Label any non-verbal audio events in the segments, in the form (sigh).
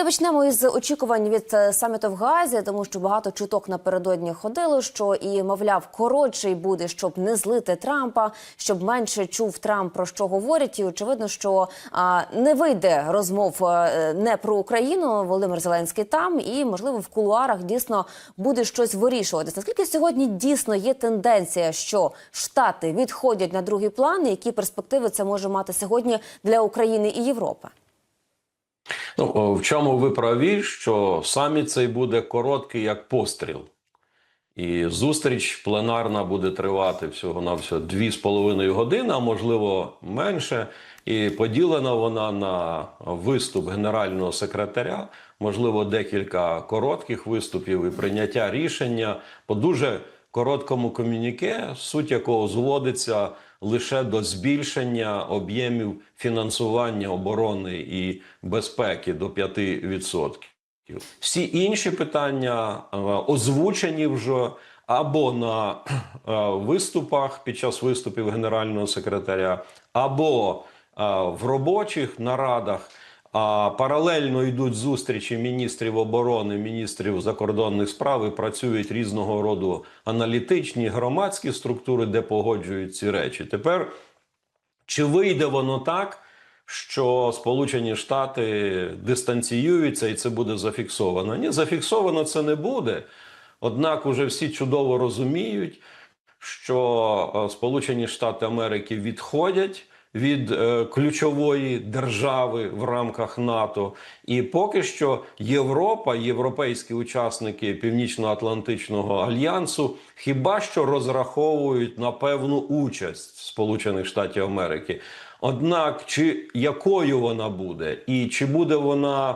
Давайте почнемо із очікувань від е, саміту в Газі, тому що багато чуток напередодні ходило, що і мовляв коротший буде, щоб не злити Трампа, щоб менше чув Трамп про що говорять. І очевидно, що а, не вийде розмов е, не про Україну. Володимир Зеленський там, і можливо в кулуарах дійсно буде щось вирішуватись. Наскільки сьогодні дійсно є тенденція, що Штати відходять на другий план, і які перспективи це може мати сьогодні для України і Європи? Ну, в чому ви праві, що саміт цей буде короткий як постріл. І зустріч пленарна буде тривати всього на всього дві з половиною години, а можливо менше. І поділена вона на виступ генерального секретаря, можливо, декілька коротких виступів і прийняття рішення по дуже короткому комюніке, суть якого зводиться лише до збільшення об'ємів фінансування оборони і безпеки до 5%. Всі інші питання е, озвучені вже або на е, виступах під час виступів генерального секретаря, або е, в робочих нарадах. А паралельно йдуть зустрічі міністрів оборони, міністрів закордонних справ і працюють різного роду аналітичні громадські структури, де погоджують ці речі. Тепер чи вийде воно так, що Сполучені Штати дистанціюються і це буде зафіксовано? Ні, зафіксовано це не буде. Однак уже всі чудово розуміють, що е, Сполучені Штати Америки відходять від е, ключової держави в рамках НАТО, і поки що Європа, європейські учасники Північно-Атлантичного альянсу, хіба що розраховують на певну участь Сполучених Штатів Америки. Однак, чи якою вона буде, і чи буде вона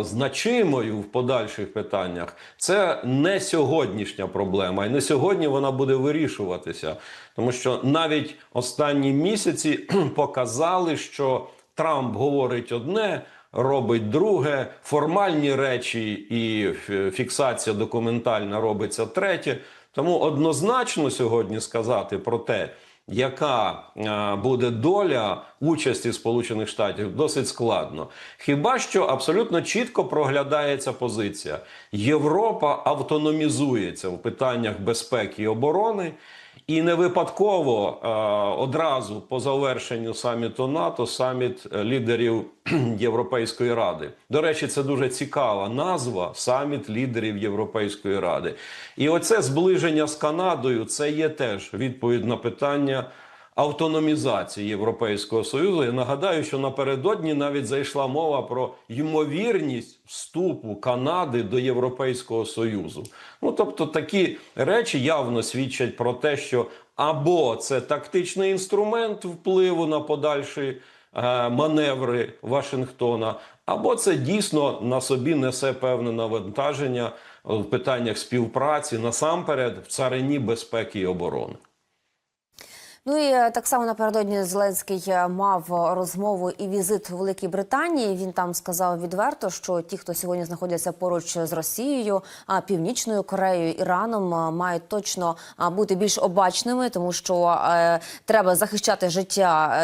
значимою в подальших питаннях, це не сьогоднішня проблема, і не сьогодні вона буде вирішуватися, тому що навіть останні місяці (clears throat) показали, що Трамп говорить одне. Робить друге, формальні речі і фіксація документальна робиться третє. Тому однозначно сьогодні сказати про те, яка е, буде доля участі Сполучених Штатів, досить складно. Хіба що абсолютно чітко проглядається позиція: Європа автономізується в питаннях безпеки і оборони. І не випадково е, одразу по завершенню саміту НАТО, саміт е, лідерів (clears throat) Європейської ради. До речі, це дуже цікава назва саміт лідерів Європейської ради. І оце зближення з Канадою це є теж відповідь на питання автономізації Європейського Союзу. Я нагадаю, що напередодні навіть зайшла мова про ймовірність вступу Канади до Європейського Союзу. Ну тобто такі речі явно свідчать про те, що або це тактичний інструмент впливу на подальші е, маневри Вашингтона, або це дійсно на собі несе певне навантаження в питаннях співпраці насамперед в царині безпеки і оборони. Ну і е, так само напередодні Зеленський е, мав розмову і візит у Великій Британії. Він там сказав відверто, що ті, хто сьогодні знаходяться поруч з Росією, Північною Кореєю, Іраном, е, мають точно бути більш обачними, тому що треба захищати життя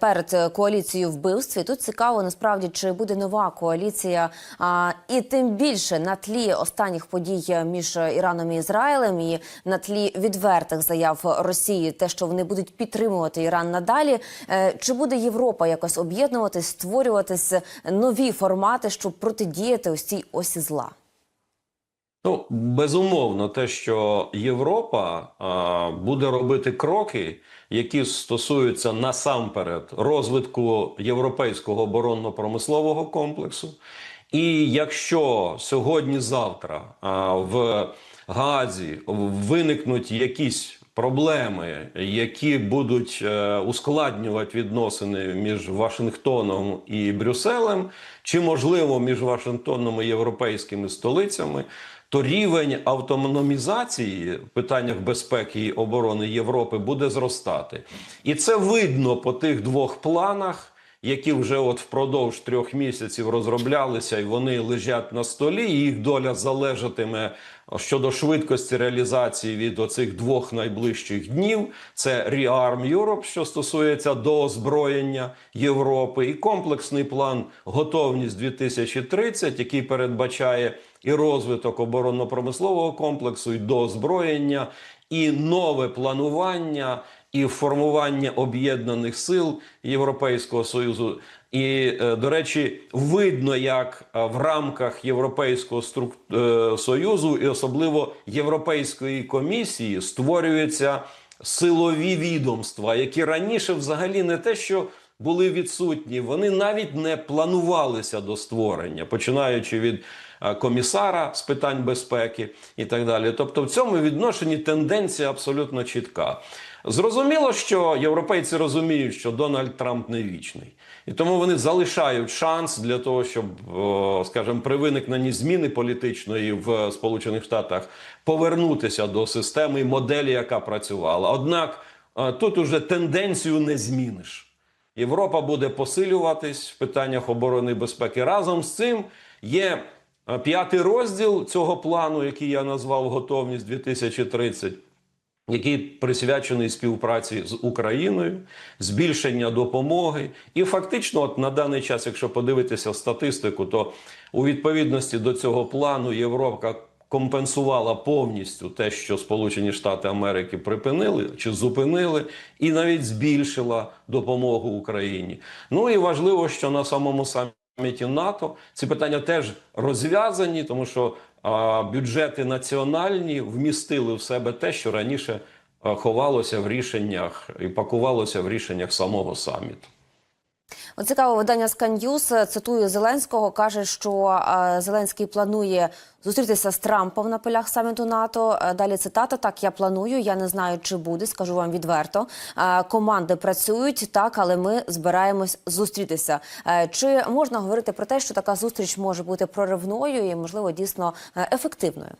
перед коаліцією вбивств. І тут цікаво насправді, чи буде нова коаліція, і тим більше на тлі останніх подій між Іраном і Ізраїлем, і на тлі відвертих заяв Росії, те, що вони будуть підтримувати Іран надалі. Е, Чи буде Європа якось об'єднуватись, створюватись нові формати, щоб протидіяти ось цій осі зла? Ну, безумовно, те, що Європа а, буде робити кроки, які стосуються насамперед розвитку європейського оборонно-промислового комплексу. І якщо сьогодні-завтра в Газі виникнуть якісь проблеми, які будуть е, ускладнювати відносини між Вашингтоном і Брюсселем, чи можливо між Вашингтоном і європейськими столицями, то рівень автономізації в питаннях безпеки і оборони Європи буде зростати. І це видно по тих двох планах, які вже от впродовж трьох місяців розроблялися, і вони лежать на столі. і Їх доля залежатиме щодо швидкості реалізації від оцих двох найближчих днів. Це Rearm Europe, що стосується до озброєння Європи, і комплексний план готовність 2030, який передбачає і розвиток оборонно-промислового комплексу, і до озброєння, і нове планування, і формування об'єднаних сил Європейського союзу. І, е, до речі, видно, як е, в рамках Європейського струк- е, союзу і особливо Європейської комісії створюються силові відомства, які раніше взагалі не те, що були відсутні, вони навіть не планувалися до створення, починаючи від комісара з питань безпеки і так далі. Тобто, в цьому відношенні тенденція абсолютно чітка. Зрозуміло, що європейці розуміють, що Дональд Трамп не вічний, і тому вони залишають шанс для того, щоб, скажімо, при виникненні зміни політичної в Сполучених Штатах повернутися до системи і моделі, яка працювала. Однак е, тут уже тенденцію не зміниш. Європа буде посилюватись в питаннях оборони і безпеки. Разом з цим є е, п'ятий розділ цього плану, який я назвав готовність 2030 який присвячений співпраці з Україною, збільшення допомоги. І фактично, от на даний час, якщо подивитися статистику, то у відповідності до цього плану Європа компенсувала повністю те, що Сполучені Штати Америки припинили чи зупинили, і навіть збільшила допомогу Україні. Ну і важливо, що на самому саміті НАТО ці питання теж розв'язані, тому що бюджети національні вмістили в себе те, що раніше ховалося в рішеннях і пакувалося в рішеннях самого саміту. От цікаво видання Sky цитує Зеленського. каже, що е, Зеленський планує зустрітися з Трампом на полях саміту НАТО. Е, Далі цитата: так я планую. Я не знаю, чи буде. Скажу вам відверто. Е, Команди працюють так, але ми збираємось зустрітися. Е, Чи можна говорити про те, що така зустріч може бути проривною і, можливо, дійсно е, ефективною?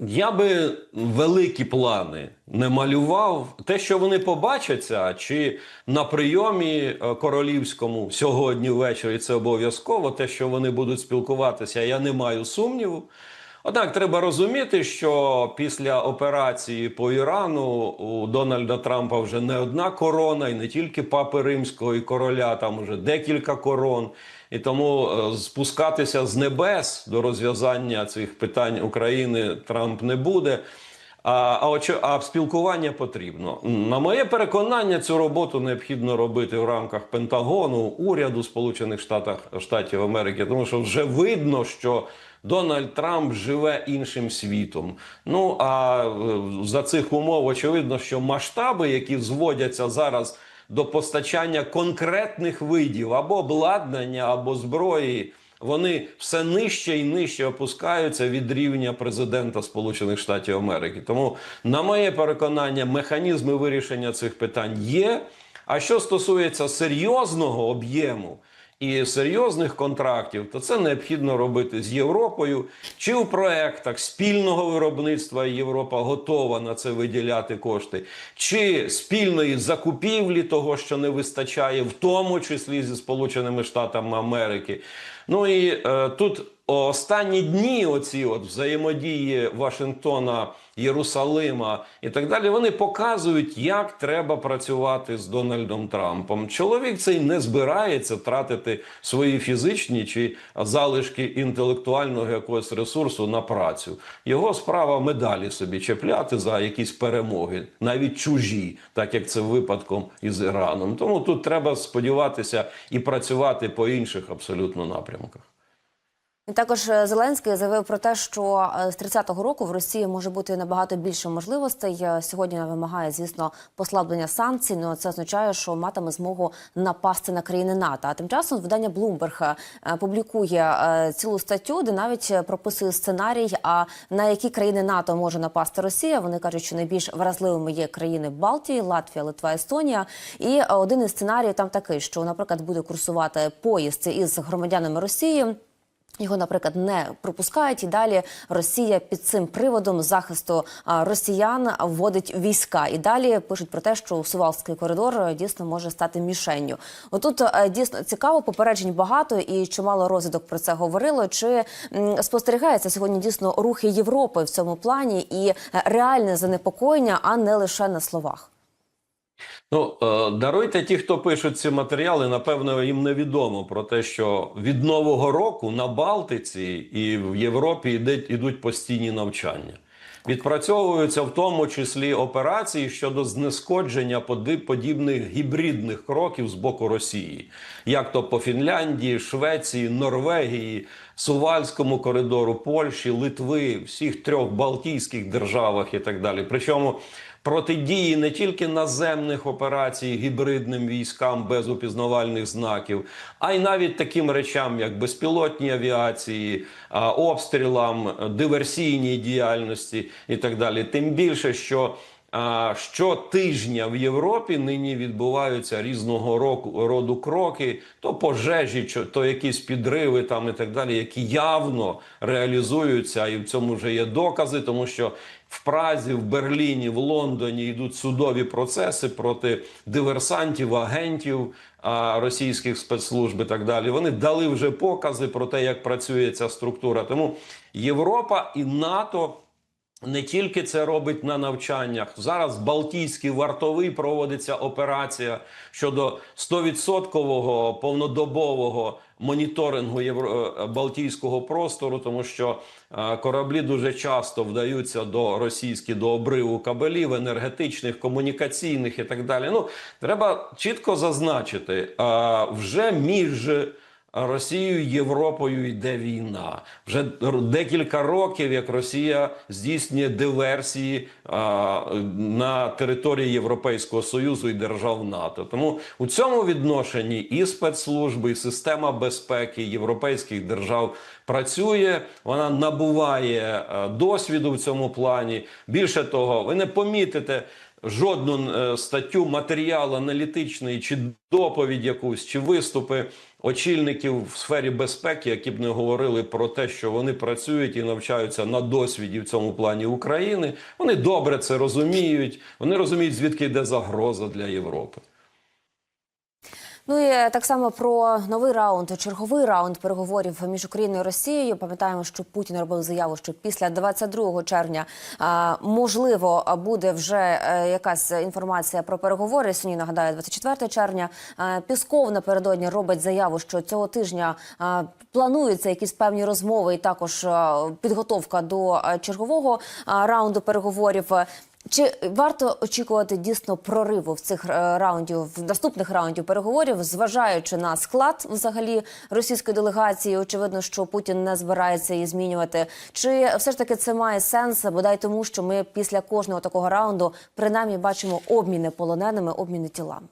Я би великі плани не малював. Те, що вони побачаться, чи на прийомі е, королівському сьогодні ввечері, це обов'язково. Те, що вони будуть спілкуватися, я не маю сумніву. Однак треба розуміти, що після операції по Ірану у Дональда Трампа вже не одна корона, і не тільки папи римського і короля, там уже декілька корон. І тому е, спускатися з небес до розв'язання цих питань України Трамп не буде. А, а, а спілкування потрібно. На моє переконання, цю роботу необхідно робити в рамках Пентагону, уряду Сполучених Штатів, Штатів Америки, тому що вже видно, що Дональд Трамп живе іншим світом. Ну а е, за цих умов очевидно, що масштаби, які зводяться зараз до постачання конкретних видів або обладнання, або зброї. Вони все нижче і нижче опускаються від рівня президента Сполучених Штатів Америки. Тому, на моє переконання, механізми вирішення цих питань є. А що стосується серйозного об'єму і серйозних контрактів, то це необхідно робити з Європою чи в проектах спільного виробництва. Європа готова на це виділяти кошти, чи спільної закупівлі того, що не вистачає, в тому числі зі Сполученими Штатами Америки. Ну і е, тут останні дні, оці от взаємодії Вашингтона, Єрусалима і так далі, вони показують, як треба працювати з Дональдом Трампом. Чоловік цей не збирається тратити свої фізичні чи залишки інтелектуального якогось ресурсу на працю. Його справа медалі собі чіпляти за якісь перемоги, навіть чужі, так як це випадком із Іраном. Тому тут треба сподіватися і працювати по інших абсолютно напрямках. І також е, Зеленський заявив про те, що е, з 30-го року в Росії може бути набагато більше можливостей. Е, Сьогодні вона вимагає, звісно, послаблення санкцій. Ну це означає, що матиме змогу напасти на країни НАТО. А тим часом видання Bloomberg публікує цілу статтю, де навіть прописує сценарій, а на які країни НАТО може напасти Росія. Вони кажуть, що найбільш вразливими є країни Балтії, Латвія, Литва, Естонія. І один із сценаріїв там такий, що, наприклад, буде курсувати поїзд із громадянами Росії. Його, наприклад, не пропускають, і далі Росія під цим приводом захисту росіян вводить війська. І далі пишуть про те, що Сувалський коридор е, дійсно може стати мішенню. Отут е, дійсно цікаво, попереджень багато і чимало розвідок про це говорило. Чи спостерігається сьогодні дійсно рухи Європи в цьому плані і е, реальне занепокоєння, а не лише на словах? Ну, е, даруйте ті, хто пишуть ці матеріали, напевно, їм невідомо про те, що від Нового року на Балтиці і в Європі йдуть, постійні навчання. Відпрацьовуються в тому числі операції щодо знешкодження подібних гібридних кроків з боку Росії, як то по Фінляндії, Швеції, Норвегії, Сувальському коридору, Польщі, Литви, всіх трьох Балтійських державах і так далі. Причому протидії не тільки наземних операцій гібридним військам без упізнавальних знаків, а й навіть таким речам, як безпілотні авіації, обстрілам, диверсійній діяльності і так далі. Тим більше, що щотижня в Європі нині відбуваються різного року роду кроки, то пожежі, то якісь підриви там і так далі, які явно реалізуються, і в цьому вже є докази, тому що в Празі, в Берліні, в Лондоні йдуть судові процеси проти диверсантів, агентів російських спецслужб і так далі. Вони дали вже покази про те, як працює ця структура. Тому Європа і НАТО. Не тільки це робить на навчаннях. Зараз Балтійський вартовий проводиться операція щодо 100% повнодобового моніторингу е, Балтійського простору, тому що е, кораблі дуже часто вдаються до російських до обриву кабелів, енергетичних, комунікаційних і так далі. Ну треба чітко зазначити, е, вже між. Росією, Європою йде війна. Вже декілька років, як Росія здійснює диверсії а, на території Європейського союзу і держав НАТО. Тому у цьому відношенні і спецслужби, і система безпеки європейських держав працює. Вона набуває е, досвіду в цьому плані. Більше того, ви не помітите жодну е, статтю, матеріал аналітичний, чи доповідь якусь, чи виступи очільників в сфері безпеки, які б не говорили про те, що вони працюють і навчаються на досвіді в цьому плані України. Вони добре це розуміють. Вони розуміють, звідки йде загроза для Європи. Ну і е, так само про новий раунд, черговий раунд переговорів між Україною і Росією. Пам'ятаємо, що Путін робив заяву, що після 22 червня можливо буде вже е, якась інформація про переговори. Сьогодні нагадаю, 24 червня. Пісков напередодні робить заяву, що цього тижня плануються якісь певні розмови, і також підготовка до чергового раунду переговорів. Чи варто очікувати дійсно прориву в цих е, раундів, в наступних раундів переговорів, зважаючи на склад взагалі російської делегації? Очевидно, що Путін не збирається її змінювати. Чи все ж таки це має сенс, бодай тому, що ми після кожного такого раунду принаймні бачимо обміни полоненими, обміни тілами?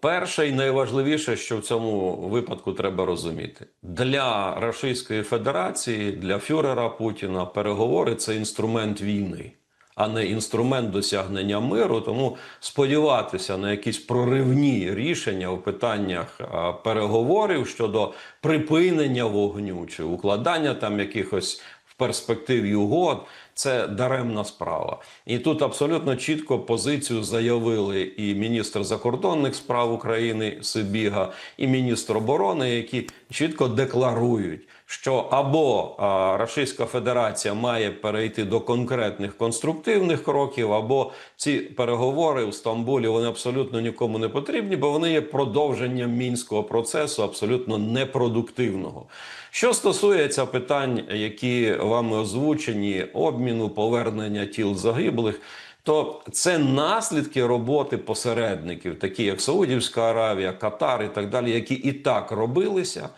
Перше і найважливіше, що в цьому випадку треба розуміти, для Російської Федерації, для фюрера Путіна переговори це інструмент війни, а не інструмент досягнення миру. Тому сподіватися на якісь проривні рішення у питаннях переговорів щодо припинення вогню чи укладання там якихось в перспективі угод. Це даремна справа, і тут абсолютно чітко позицію заявили і міністр закордонних справ України Сибіга, і міністр оборони, які чітко декларують, що або а, Російська Федерація має перейти до конкретних конструктивних кроків, або ці переговори у Стамбулі вони абсолютно нікому не потрібні, бо вони є продовженням мінського процесу, абсолютно непродуктивного. Що стосується питань, які вами озвучені, обміну, повернення тіл загиблих, то це наслідки роботи посередників, такі як Саудівська Аравія, Катар і так далі, які і так робилися.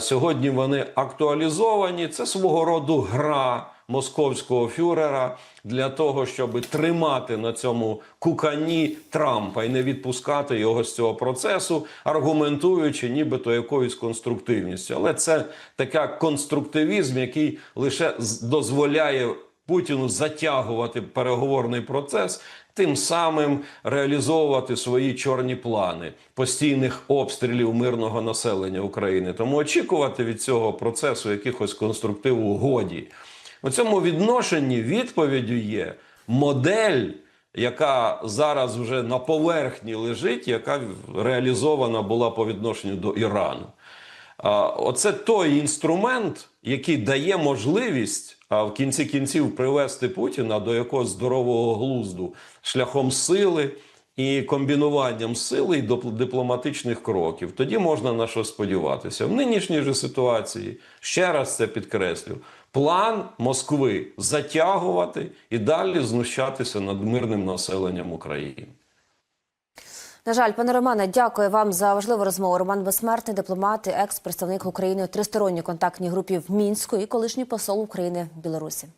Сьогодні вони актуалізовані. Це свого роду гра московського фюрера для того, щоб тримати на цьому кукані Трампа і не відпускати його з цього процесу, аргументуючи, нібито якоюсь конструктивністю. Але це така конструктивізм, який лише дозволяє Путіну затягувати переговорний процес. Тим самим реалізовувати свої чорні плани постійних обстрілів мирного населення України. Тому очікувати від цього процесу якихось конструктиву годі. У цьому відношенні відповіддю є модель, яка зараз вже на поверхні лежить, яка реалізована була по відношенню до Ірану. Оце той інструмент, який дає можливість в кінці кінців привести Путіна до якогось здорового глузду шляхом сили і комбінуванням сили і дипломатичних кроків. Тоді можна на що сподіватися. В нинішній же ситуації ще раз це підкреслю. План Москви затягувати і далі знущатися над мирним населенням України. На жаль, пане Романе, дякую вам за важливу розмову. Роман Безсмертний, дипломат, екс-представник України у тристоронній контактній групі в Мінську і колишній посол України в Білорусі.